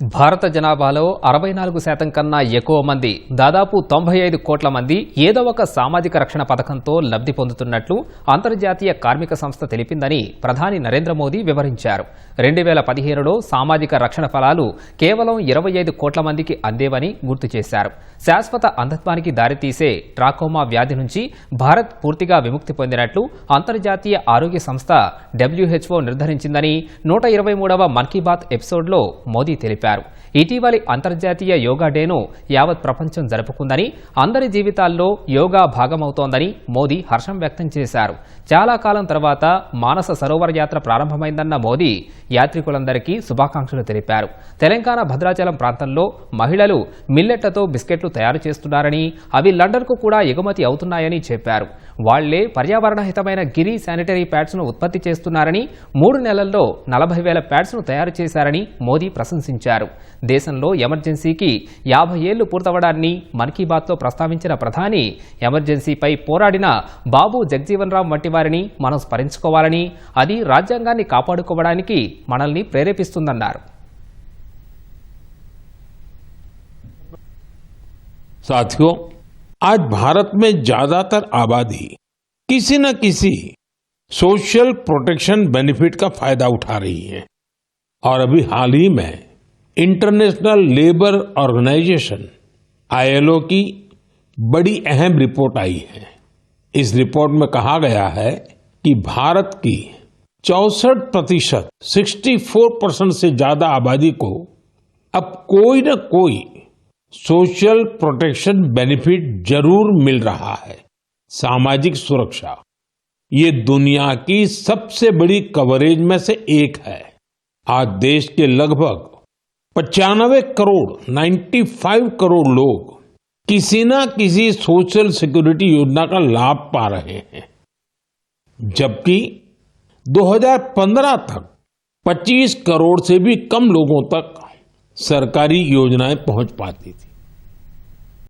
భారత జనాభాలో అరవై నాలుగు శాతం కన్నా ఎక్కువ మంది దాదాపు తొంభై ఐదు కోట్ల మంది ఏదో ఒక సామాజిక రక్షణ పథకంతో లబ్ధి పొందుతున్నట్లు అంతర్జాతీయ కార్మిక సంస్థ తెలిపిందని ప్రధాని నరేంద్ర మోదీ వివరించారు. రెండు వేల పదిహేనులో సామాజిక రక్షణ ఫలాలు కేవలం ఇరవై ఐదు కోట్ల మందికి అందేవని గుర్తు చేశారు. శాశ్వత అంధత్వానికి దారితీసే ట్రాకోమా వ్యాధి నుంచి భారత్ పూర్తిగా విముక్తి పొందినట్లు అంతర్జాతీయ ఆరోగ్య సంస్థ డబ్ల్యూహెచ్ఓ నిర్ధారించిందని నూట ఇరవై మూడవ మన్ కీ బాత్ ఎపిసోడ్లో మోదీ తెలిపారు. ఇటీవలి అంతర్జాతీయ యోగా డేను యావత్ ప్రపంచం జరుపుకుందని అందరి జీవితాల్లో యోగా భాగమవుతోందని మోదీ హర్షం వ్యక్తం చేశారు. చాలా కాలం తర్వాత మానస సరోవర యాత్ర ప్రారంభమైందన్న మోదీ యాత్రికులందరికీ శుభాకాంక్షలు తెలిపారు. తెలంగాణ భద్రాచలం ప్రాంతంలో మహిళలు మిల్లెట్లతో బిస్కెట్లు తయారు చేస్తున్నారని అవి లండన్కు కూడా ఎగుమతి అవుతున్నాయని చెప్పారు. వాళ్ళే పర్యావరణ హితమైన గిరి శానిటరీ ప్యాడ్స్ను ఉత్పత్తి చేస్తున్నారని మూడు నెలల్లో నలభై వేల ప్యాడ్స్ను తయారు చేశారని మోదీ ప్రశంసించారు. దేశంలో ఎమర్జెన్సీకి యాభై ఏళ్లు పూర్తవడాన్ని మన్ కీ బాత్లో ప్రస్తావించిన ప్రధాని ఎమర్జెన్సీపై పోరాడిన బాబు జగ్జీవన్ రామ్ వంటి వారిని మనం స్మరించుకోవాలని అది రాజ్యాంగాన్ని కాపాడుకోవడానికి మనల్ని ప్రేరేపిస్తుందన్నారు साथियों आज भारत में ज्यादातर आबादी किसी न किसी सोशल प्रोटेक्शन बेनिफिट का फायदा उठा रही है और अभी हाल ही में इंटरनेशनल लेबर ऑर्गेनाइजेशन आईएलओ की बड़ी अहम रिपोर्ट आई है। इस रिपोर्ट में कहा गया है कि भारत की चौसठ प्रतिशत, सिक्सटी फोर परसेंट से ज़्यादा आबादी को अब कोई न कोई सोशल प्रोटेक्शन बेनिफिट ज़रूर मिल रहा है। सामाजिक सुरक्षा, ये दुनिया की सबसे बड़ी कवरेज में से एक है। आज देश के लगभग पचानवे करोड़ 95 करोड़ लोग किसी ना किसी सोशल सिक्योरिटी योजना का लाभ पा रहे हैं। जबकि 2015 तक 25 करोड़ से भी कम लोगों तक सरकारी योजनाएँ पहुँच पाती थी।